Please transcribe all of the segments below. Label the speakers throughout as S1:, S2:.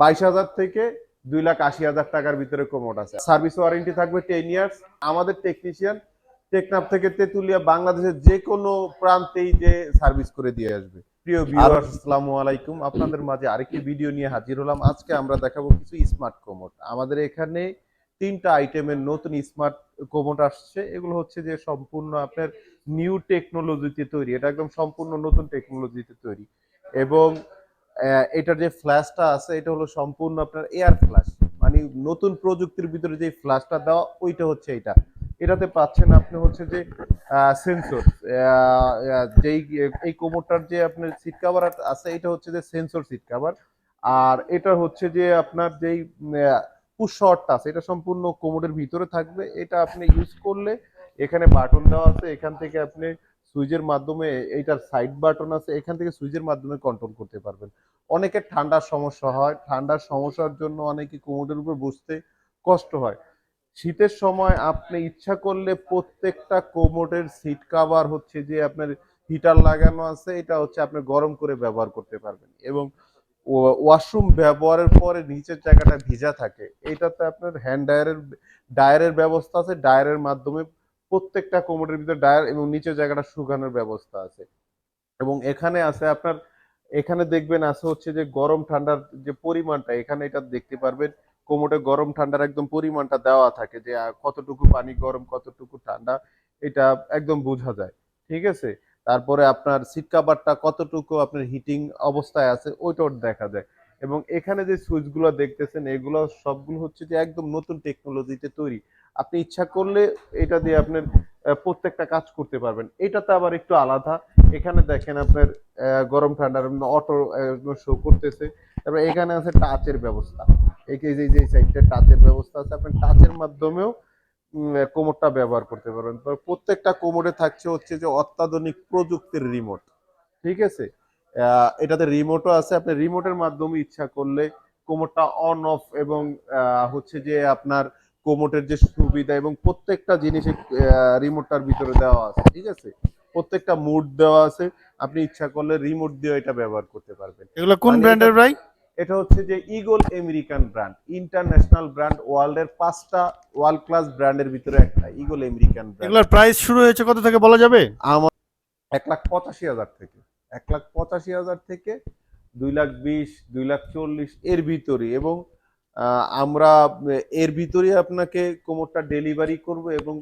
S1: বাইশ হাজার থেকে দুই লাখ আশি হাজার টাকার ভিতরে কোমোড আছে। সার্ভিস ওয়ারেন্টি থাকবে টেন ইয়ার্স। আমাদের টেকনিশিয়ান টেকনাফ থেকে তেতুলিয়া বাংলাদেশের যে কোনো প্রান্তেই যে সার্ভিস করে দিয়ে আসবে। প্রিয় ভিউয়ার্স আসসালামু আলাইকুম। আপনাদের মাঝে আরেকটি ভিডিও নিয়ে হাজির হলাম। আজকে আমরা দেখাবো কিছু স্মার্ট কোমোড আমাদের এখানে তিনটা আইটেমের নতুন স্মার্ট কোমোড আসছে। এগুলো হচ্ছে যে সম্পূর্ণ আপনার নিউ টেকনোলজিতে তৈরি। এটা একদম সম্পূর্ণ নতুন টেকনোলজিতে তৈরি। এবং এটার যে ফ্ল্যাশটা আছে, এটা হলো সম্পূর্ণ আপনার এয়ার ফ্ল্যাশ মানে নতুন প্রযুক্তির ভিতরে যে ফ্ল্যাশটা দেওয়া, ওইটা হচ্ছে এটা। এটাতে পাচ্ছেন আপনি হচ্ছে যে সেন্সর যেই, এই কোমরটার যে আপনার সিট কভার আছে, এটা হচ্ছে যে সেন্সর সিট কভার আর এটা হচ্ছে যে আপনার যেই পুশ আছে, এটা সম্পূর্ণ কোমরের ভিতরে থাকবে। এটা আপনি ইউজ করলে এখানে বাটন দেওয়া আছে, এখান থেকে আপনি সুইচের মাধ্যমে এইটার সাইড বাটন আছে, এখান থেকে সুইচের মাধ্যমে কন্ট্রোল করতে পারবেন। অনেকের ঠান্ডার সমস্যা হয়, ঠান্ডার সমস্যার জন্য অনেকে কোমরের উপর বসতে কষ্ট হয়। শীতের সময় আপনি ইচ্ছা করলে প্রত্যেকটা কোমোটের সিট কাভার হচ্ছে যে আপনার হিটার লাগানো আছে, এটা হচ্ছে আপনি গরম করে ব্যবহার করতে পারবেন। এবং ওয়াশরুম ব্যবহারের পরে নিচের জায়গাটা ভিজা থাকে, এটাতে আপনার হ্যান্ড ডায়ারের ডায়ারের ব্যবস্থা আছে ডায়ারের মাধ্যমে প্রত্যেকটা কোমোটের ভিতরে ডায়ার এবং নিচের জায়গাটা শুকানোর ব্যবস্থা আছে। এবং এখানে আছে আপনার, এখানে দেখবেন আছে হচ্ছে যে গরম ঠান্ডার যে পরিমাণটা, এখানে এটা দেখতে পারবেন কোমোটে গরম ঠান্ডার একদম পরিমাণটা দেওয়া থাকে যে কতটুকু পানি গরম, কতটুকু ঠান্ডা, এটা একদম বোঝা যায়, ঠিক আছে? তারপরে আপনার সিট কাভারটা কতটুকু আপনার হিটিং অবস্থায় আছে, ওইটাও দেখা যায়। এবং এখানে যে সুইচগুলো দেখতেছেন, এগুলো সবগুলো হচ্ছে যে একদম নতুন টেকনোলজিতে তৈরি। আপনি ইচ্ছা করলে এটা দিয়ে আপনার প্রত্যেকটা কাজ করতে পারবেন। এটাতে আবার একটু আলাদা। এখানে দেখেন আপনার গরম ঠান্ডার অটো শো করতেছে। তারপরে এখানে আছে টাচের ব্যবস্থা। এই যে যে সাইডটা টাচের ব্যবস্থা আছে। আপনি টাচের মাধ্যমেও কোমরটা ব্যবহার করতে পারবেন। প্রত্যেকটা কোমরে থাকছে হচ্ছে যে অত্যাধুনিক প্রযুক্তির রিমোট ঠিক আছে? এটাতে রিমোটও আছে। আপনি রিমোটের মাধ্যমে ইচ্ছা করলে কোমরটা অন অফ এবং হচ্ছে যে আপনার কোমোটের যে সুবিধা এবং প্রত্যেকটা জিনিসে রিমোটটার ভিতরে দেওয়া আছে ঠিক আছে? প্রত্যেকটা মুড দেওয়া আছে। আপনি ইচ্ছা করলে রিমোট দিয়ে এটা ব্যবহার করতে পারবেন।
S2: এগুলো কোন ব্র্যান্ডের ভাই?
S1: এটা হচ্ছে যে Eagle American brand international brand ওয়ার্ল্ডের পাঁচটা ওয়ার্ল্ড ক্লাস ব্র্যান্ডের ভিতরে একটা ইগল আমেরিকান ব্র্যান্ড
S2: এগুলোর প্রাইস শুরু হয়েছে কত থেকে বলা যাবে?
S1: আমার এক লাখ পঁচাশি হাজার থেকে। এক লাখ পঁচাশি হাজার থেকে দুই লাখ বিশ, দুই লাখ চল্লিশ এর ভিতরে এবং আমরা, এর ভিতরে আপনাকে কোমরটা ডেলিভারি করব এবং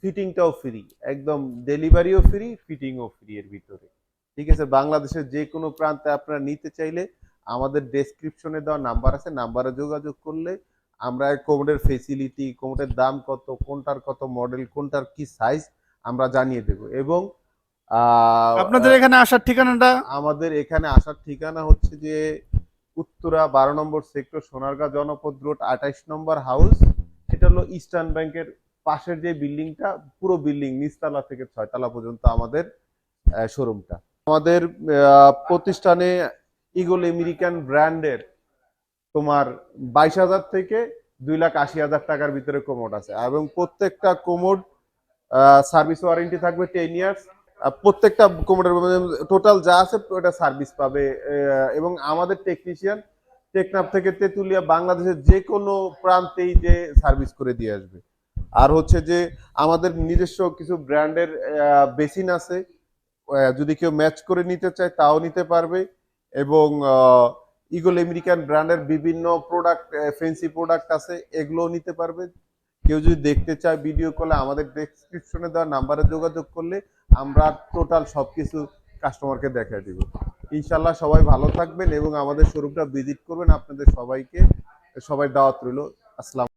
S1: ফিটিংটাও ফ্রি একদম ডেলিভারিও ফ্রি ফিটিংও ফ্রি এর ভিতরে। ঠিক আছে? বাংলাদেশের যে কোনো প্রান্তে আপনারা নিতে চাইলে আমাদের ডেসক্রিপশনে দেওয়া নাম্বার আছে নাম্বারে যোগাযোগ করলে আমরা কোমরের ফেসিলিটি কোমরের দাম কত, কোনটার কত মডেল কোনটার কি সাইজ আমরা জানিয়ে দেব। এবং
S2: আপনাদের এখানে আসার ঠিকানাটা?
S1: আমাদের এখানে আসার ঠিকানা হচ্ছে যে উত্তরা বারো নম্বর সেক্টর সোনারগাঁ জনপদ রোড আঠাইশ নম্বর হাউস। এটা হলো ইস্টার্ন ব্যাংকের পাশের যে বিল্ডিংটা পুরো বিল্ডিং নিচতলা থেকে ছয়তলা পর্যন্ত আমাদের শোরুমটা। আমাদের প্রতিষ্ঠানে ইগল আমেরিকান ব্র্যান্ডের তোমার বাইশ হাজার থেকে দুই লাখ আশি হাজার টাকার ভিতরে কোমোড আছে। এবং প্রত্যেকটা কোমোড সার্ভিস ওয়ারেন্টি থাকবে টেন ইয়ার্স প্রত্যেকটা কোমোডের টোটাল যা আছে, ওটা সার্ভিস পাবে। এবং আমাদের টেকনিশিয়ান টেকনাফ থেকে তেতুলিয়া বাংলাদেশের যে কোনো প্রান্তেই যে সার্ভিস করে দিয়ে আসবে। আর হচ্ছে যে, আমাদের নিজস্ব কিছু ব্র্যান্ডের বেসিন আছে। যদি কেউ ম্যাচ করে নিতে চায়, তাও নিতে পারবে। এবং ইগল আমেরিকান ব্র্যান্ডের বিভিন্ন প্রোডাক্ট ফেন্সি প্রোডাক্ট আছে, এগুলোও নিতে পারবে। কেউ যদি দেখতে চায় ভিডিও কলে আমাদের ডেসক্রিপশনে দেওয়া নাম্বারে যোগাযোগ করলে আমরা টোটাল সব কিছু কাস্টমারকে দেখা দিব। ইনশাল্লাহ সবাই ভালো থাকবেন এবং আমাদের শোরুমটা ভিজিট করবেন। আপনাদের সবাইকে, সবাই দাওয়াত রইল। আসসালাম